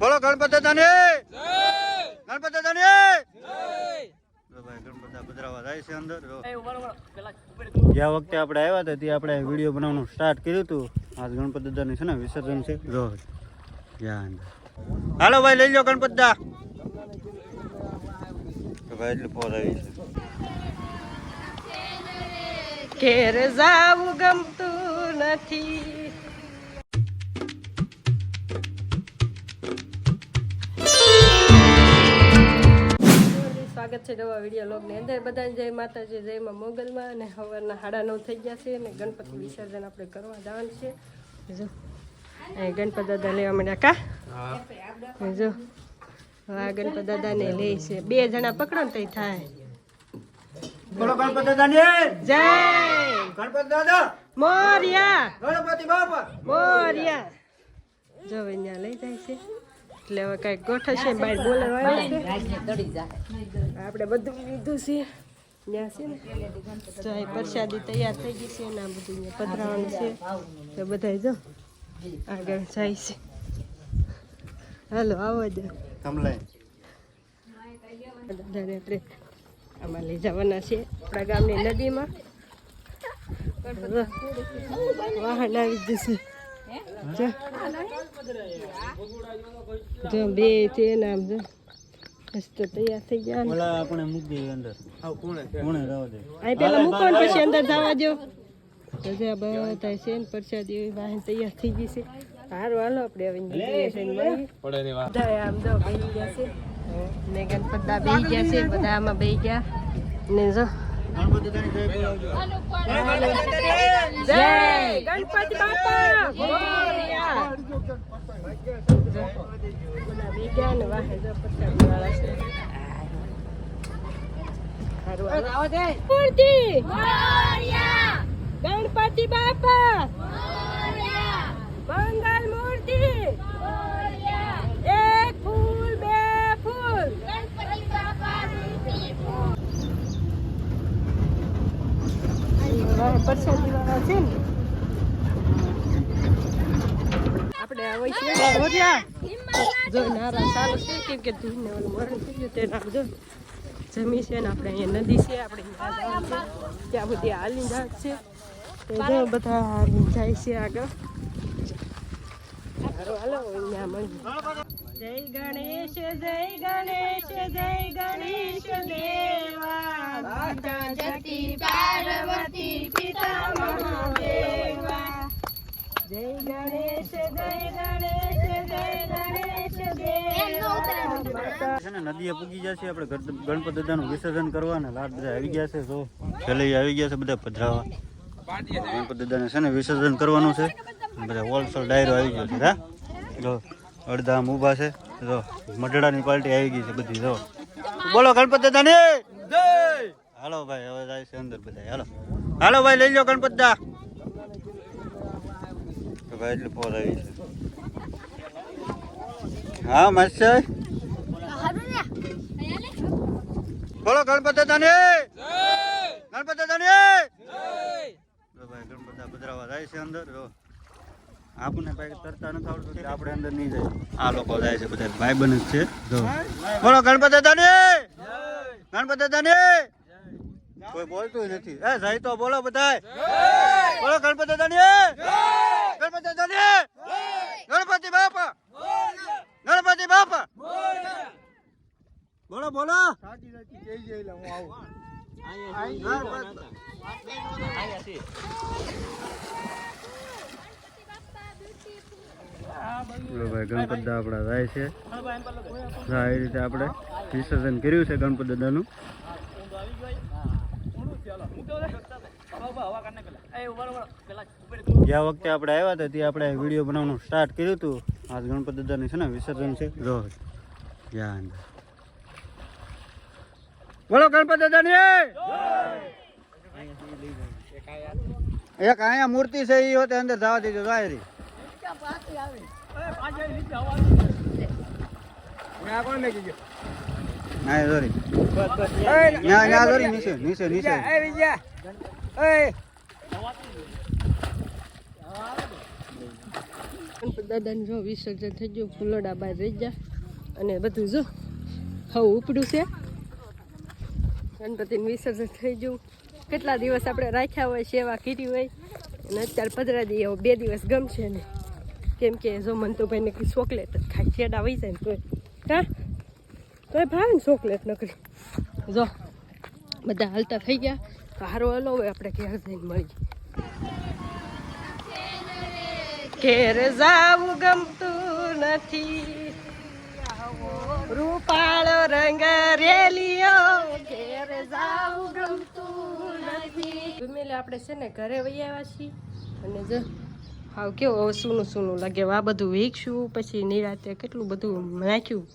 બોલો ગણપત દાદાની. ગણપતિ દાદાની. જાય. છે અંદર. જો. ગયા વખતે આપણે આવ્યા હતા ત્યાં આપણે વીડિયો બનાવવાનું સ્ટાર્ટ કર્યું હતું. આજ ગણપત દાદાનું છે ને વિસર્જન છે. જો હાલો ભાઈ લઈ લો ગણપત દા. તો ભાઈ એટલે પોત આવી છે ઘેર જાવું ગમતું નથી. સ્વાગત છે નવા વીડિયો લોગની અંદર. બધાને જય માતાજી જયમાં મોગલમાં. અને સવારના સાડા નવ થઈ ગયા છે અને ગણપતિ વિસર્જન આપણે કરવા જવાનું છે. જો. અહીં ગણપતિ દાદા લેવા માંડ્યા કા? જો. આ ગણપતિ દાદાને લે છે. બે જણા પકડો ને તઈ થાય. બોલો ગણપતિ દાદાની. જય. ગણપત દાદા. મોરિયા. ગણપતિ બાપા. મોરિયા. જો અહીંયા લઈ જાય છે. એટલે હવે કંઈક ગોઠવશે બહાર બોલવા આવે છે આપણે બધું લીધું છે. ત્યાં છે ને? તો પ્રસાદી તૈયાર થઈ ગઈ છે ને આ બધું પધરાવાનું છે. તો બધા જો આગળ જાય છે. હાલો આવો જ. બધાને આપણે આમાં લઈ જવાના છે આપણા ગામની નદીમાં. વાહન આવી જશે. જો. બે છે ને જો. મસ્ત તૈયાર થઈ ગયા ને ઓલા આપણે મૂકી દઈએ અંદર કોણે કોણે રાવ દે અહીં પેલા મૂકો ને પછી અંદર જવા દો રજા બધા છે ને પ્રસાદ એવી વાહન તૈયાર થઈ ગઈ છે સારું હાલો આપણે હવે નીકળીએ બધા આમ જો બેસી ગયા છે ને ગણપત બેસી ગયા છે બધા આમાં બેસી ગયા ને જો જય ગણપતિ બાપા ગયા ને વાહે જો પ્રસાદી વાળા છે. ગણપતિ બાપા! મંગલ મૂર્તિ! એક ફૂલ બે ફૂલ! પ્રસાદી વાળા છે ને આપણે આવે છે. જો. નારા ચાલુ છે કેમ કે ધૂળને ઓલું મરણ થઈ ગયું તે નામ જો. જમી છે ને આપણે અહીંયા નદી છે આપણે ત્યાં બધી હાલી જાત છે. તો બધા હાલી જાય છે આગળ. હાલો હાલો અહીંયા જય ગણેશ જય ગણેશ જય ગણેશ દેવા. જતી પાર્વતી પિતા મહાદેવા જય ગણેશ જય ગણેશ જય ગણેશ છે ને નદીએ પૂગી જશે આપણે ગણ- દાદાનું વિસર્જન કરવાના લાડ બધા આવી ગયા છે તો છેલ્લે આવી ગયા છે બધા પધરાવા. ગણપત દાદાને છે ને વિસર્જન કરવાનું છે. બધા હોલસેલ ડાયરો આવી ગયો છે હા? જો અડધા ઊભા છે. જો મઢડાની પાર્ટી આવી ગઈ છે બધી જો. બોલો ગણપત દાદાની! હાલો ભાઈ હવે જાય છે અંદર બધા હાલો. હાલો ભાઈ લઈ લો ગણપત દા. ભાઈ એટલે છે હા મસ્ત બોલો, ગણપતિ દાદાની. ગણપતિ દાદાની. ભાઈ જાય છે અંદર. આપણને ભાઈ તરતા નથી આવડતું આપણે અંદર નહીં જાય. આ લોકો જાય છે બધા. ભાઈ બન છે. બોલો, ગણપતિ દાદાની. ગણપતિ દાદાની. કોઈ બોલતું નથી. એ, જાય તો બોલો બધા બોલો, ગણપતિ દાદાની. દાદાની ગણપતિ બાપા! ગણપતિ બાપા! બોલો બોલો! બોલો ભાઈ, ગણપત દા આપણા જાય છે. હા, એ રીતે આપણે વિસર્જન કર્યું છે ગણપત દાદાનું. ગયા વખતે આપણે આવ્યા હતા ત્યાં આપણે વીડિયો બનાવવાનું સ્ટાર્ટ કર્યું હતું. આજ ગણપત દાદાની છે ને વિસર્જન છે. જો જ્યાં બોલો ગણપત દાદાની એક અહીંયા મૂર્તિ છે એ હોતે અંદર જવા દીધો જાય રહી ના દોરી. નીચે નીચે નીચે. દાદાને જો વિસર્જન થઈ ગયું, ફૂલડા બહાર રહી ગયા. અને બધું જો હવે ઉપડ્યું છે. ગણપતિનું વિસર્જન થઈ ગયું. કેટલા દિવસ આપણે રાખ્યા હોય, સેવા કરી હોય. અને અત્યારે પધરા દઈએ બે દિવસ ગમશે ને. કેમ કે જો મંતુભાઈને નકરી ચોકલેટ જ ખાય છેડા વહી જાય ને તોય. હા? તોય ભાવે ને ચોકલેટ નકરી. જો, બધા હાલતા થઈ ગયા. તો હારો હલો હવે આપણે ઘેર જઈને મળી ઘેર જાવું ગમતું નથી. રૂપાળો રંગ રેલિયો ઘેર જાવું ગમતું નથી. ફેમિલી આપણે છે ને ઘરે વહી આવ્યા છીએ અને જો હાવ કેવો હવે સૂનું સૂનું લાગે. આ બધું વીકશું પછી નિરાતે કેટલું બધું નાખ્યું.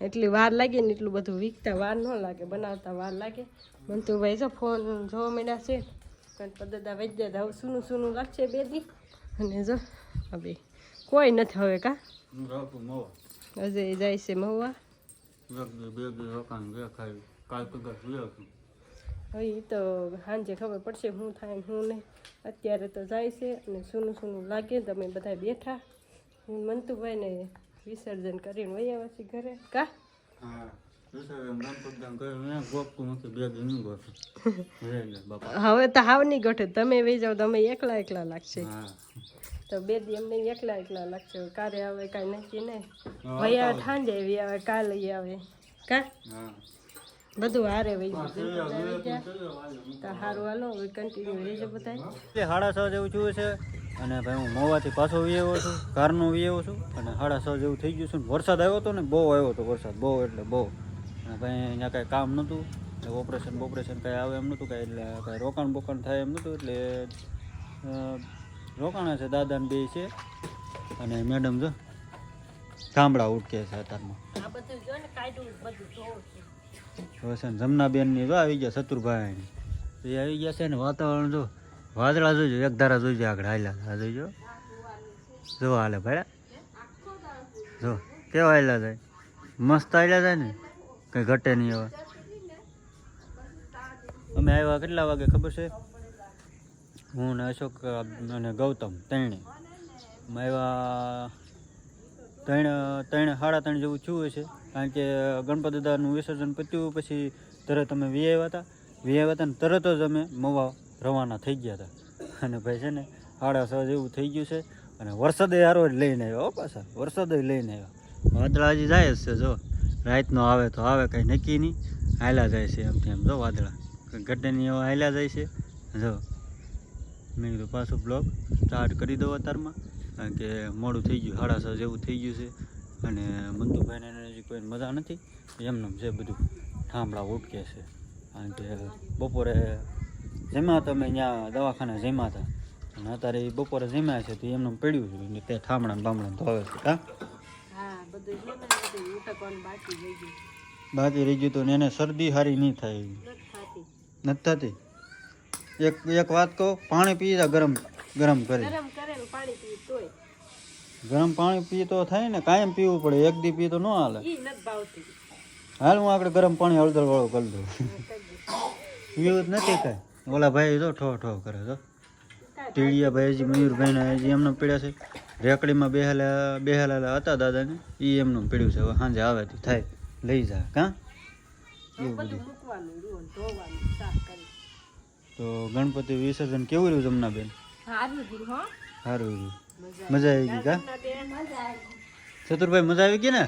એટલી વાર લાગે ને એટલું બધું વીકતા વાર ન લાગે બનાવતા વાર લાગે. મને તો ભાઈ જો ફોન જોવા માંડ્યા છે ગણપત દાદા વૈદ્ય હવે સૂનું સૂનું લાગશે બે દી. અને જો હવે કોઈ નથી હવે કા? હું અજય જાય છે મહુવા. હવે તો સાંજે ખબર પડશે શું થાય શું નહીં. અત્યારે તો જાય છે અને સૂનું સૂનું લાગે તમે બધા બેઠા. હું મંતુભાઈને વિસર્જન કરીને વહી છીએ ઘરે. કા? હા. હવે તો હાવ નહીં ગોઠે તમે વહી જાઓ તમે એકલા એકલા લાગશે. તો બે દી અમને એકલા એકલા લાગશે. કારે આવે કાંઈ નક્કી નહીં. ભાઈ આવે ઠાંજે એવી આવે કાલે આવે. કા? બધું હારે વહી તો સારું હાલો હવે કન્ટિન્યુ રહેજો બધા સાડા છ જેવું જોયું છે અને ભાઈ હું મોવાથી પાછો વ્યવો છું કારનો આવ્યો છું અને સાડા છ જેવું થઈ ગયું છે ને વરસાદ આવ્યો હતો ને બહુ આવ્યો હતો વરસાદ બહુ એટલે બહુ. ભાઈ અહીંયા કાંઈ કામ નહોતું. એટલે ઓપરેશન બોપરેશન કાંઈ આવે એમ નહોતું કાંઈ એટલે કાંઈ રોકાણ બોકાણ થાય એમ નહોતું. એટલે રોકાણ છે દાદાને બે છે. અને મેડમ જો ગામડા ઉઠકે છે અત્યારમાં. હવે છે જમનાબેનની જો આવી ગયા શત્રુભાઈની તો એ આવી ગયા છે ને વાતાવરણ જો વાદળા જોઈજો એક ધારા જોઈજો આગળ હાલ્યા. આ જોઈજો જો હાલે ભાઈ. જો કેવા હાલ્યા જાય મસ્ત હાલ્યા જાય ને? કંઈ ઘટે નહીં હવે. અમે આવ્યા કેટલા વાગે ખબર છે? હું ને અશોક અને ગૌતમ ત્રણે અમે આવ્યા ત્રણ ત્રણ, સાડા ત્રણ જેવું થયું હશે કારણ કે ગણપત દાદાનું વિસર્જન પત્યું પછી તરત અમે વી આવ્યા હતા. વી આવ્યા હતા ને તરત જ અમે મવા રવાના થઈ ગયા હતા. અને ભાઈ છે ને સાડા છ જેવું થઈ ગયું છે. અને વરસાદે હારો જ લઈને આવ્યો પાછા. વરસાદે લઈને આવ્યો. વાદળા હજી જાય જ છે, જો. રાતનો આવે તો આવે, કંઈ નક્કી નહીં. હાલ્યા જાય છે એમ તેમ. જો વાદળા. કંઈ એવા હાલ્યા જાય છે. જો. મેં કીધું પાછું બ્લોગ સ્ટાર્ટ કરી દો અત્યારમાં કારણ કે મોડું થઈ ગયું, સાડા છ જેવું થઈ ગયું છે. અને મંતુભાઈને હજી કોઈ મજા નથી. એમને છે બધું ઠામડા ઉટકે છે. કારણ કે બપોરે જમ્યા અમે ત્યાં દવાખાને જમ્યા હતા. અને અત્યારે એ બપોરે જમ્યા છે તો એમને પડ્યું છે. તે ઠામડા બામડા ધોવે છે. હા? બધું બાકી રહી ગયું. બાકી રહી તો એને શરદી સારી નહીં થાય નથી થતી. એક એક વાત કહો પાણી પી ગરમ ગરમ કરી. ગરમ પાણી પી તો થાય ને કાયમ પીવું પડે એક દી પી તો ન હાલે. હાલ હું આગળ ગરમ પાણી હળદર વાળો કરી દઉં. પીવું જ નથી કાંઈ. ઓલા ભાઈ જો ઠો ઠો કરે જો. ટીડિયા ભાઈ હજી મયુરભાઈને હજી એમને પીડ્યા છે. રેકડીમાં બેહેલા બેહેલા હતા દાદાને. એ એમનું પીડ્યું છે. હવે સાંજે આવે તો થાય. લઈ જા કાં? એવું બધું. તો ગણપતિ વિસર્જન કેવું રહ્યું તમને બેન સારું રહ્યું. મજા આવી. ગઈ કા? ના મજા આવી. ચતુરભાઈ મજા આવી ગઈ ને?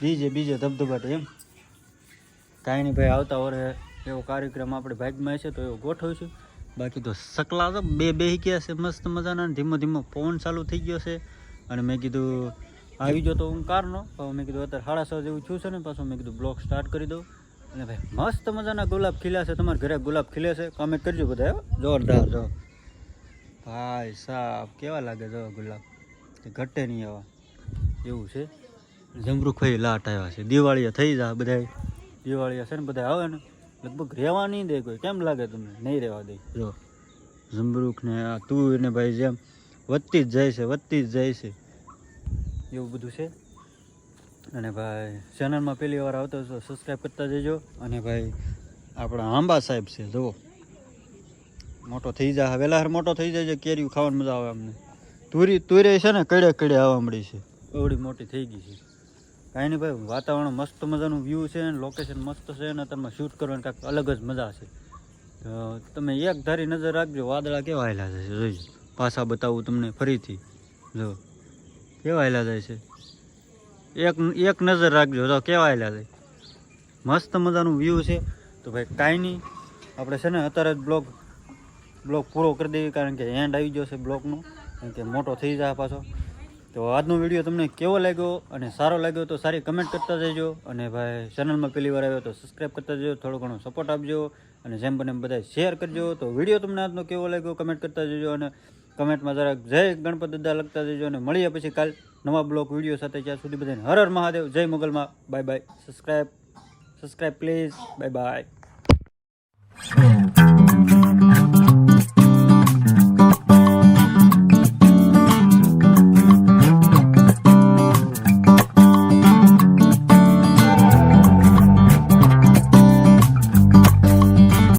બીજે બીજે ધબધબાટ એમ. કાંઈ નહીં ભાઈ આવતા ઓરે એવો કાર્યક્રમ આપણે ભાગમાં છે તો એવો ગોઠવીશું બાકી તો સકલા તો બે બે ગયા છે, મસ્ત મજાના ધીમો ધીમો પવન ચાલુ થઈ ગયો છે. અને મેં કીધું, આવી ગયો તો હું કારનો મેં કીધું, અત્યારે સાડા છ જેવું છું છે ને, પાછું મેં કીધું, બ્લોગ સ્ટાર્ટ કરી દઉં. અને ભાઈ, મસ્ત મજાના ગુલાબ ખીલ્યા છે, તમારા ઘરે ગુલાબ ખીલે છે. કમેન્ટ કરજો બધા. જોરદાર, જો. ભાઈ સાહેબ કેવા લાગે જો ગુલાબ? ઘટે નહીં આવા. એવું છે. જમરૂખ ભાઈ લાટ આવ્યા છે. દિવાળીએ થઈ જા બધા દિવાળીએ છે ને, બધા આવે ને. લગભગ રહેવા નહીં દે કોઈ. કેમ લાગે તમને? નહીં રહેવા દે. જો ઝુમરૂખ ને આ તું ને ભાઈ જેમ વધતી જ જાય છે વધતી જ જાય છે. એવું બધું છે? અને ભાઈ ચેનલમાં પહેલી વાર આવતો છો સબસ્ક્રાઈબ કરતા જજો. અને ભાઈ આપણા આંબા સાહેબ છે જુઓ. મોટો થઈ જાય વહેલા હાર મોટો થઈ જાય છે કેરીયું ખાવાની મજા આવે અમને. તુરી તુરે છે ને કડે કડે આવવા મળી છે. એવડી મોટી થઈ ગઈ છે. કાંઈ નહીં ભાઈ, વાતાવરણ મસ્ત મજાનું વ્યૂ છે ને લોકેશન મસ્ત છે ને તમે શૂટ કરવાની કાંઈક અલગ જ મજા છે. તમે એક ધારી નજર રાખજો, વાદળા કેવા આવેલા છે જોઈજો પાછા બતાવું તમને ફરીથી. જો, કેવા આવેલા જાય છે. એક એક નજર રાખજો તો કેવા આવેલા જાય મસ્ત મજાનું વ્યૂ છે. તો ભાઈ, કાંઈ નહીં. આપણે છે ને, અત્યારે જ બ્લોગ બ્લોગ પૂરો કરી દઈએ કારણ કે એન્ડ આવી ગયો છે બ્લોગનો કારણ કે મોટો થઈ જાય પાછો. તો આજનો વીડિયો તમને કેવો લાગ્યો અને સારો લાગ્યો તો સારી કમેન્ટ કરતા જજો અને ભાઈ ચેનલમાં પહેલી વાર આવ્યો તો સબસ્ક્રાઈબ કરતા જજો, થોડો ઘણો સપોર્ટ આપજો અને જેમ બને બધા શેર કરજો. તો વીડિયો તમને આજનો કેવો લાગ્યો કમેન્ટ કરતા જજો અને કમેન્ટમાં જરાક જય ગણપત દાદા લખતા જજો અને મળીએ પછી કાલ નવા બ્લોગ વીડિયો સાથે. ત્યાં સુધી બધાને હર હર મહાદેવ. જય મોગલમાં. Bye bye subscribe subscribe please bye bye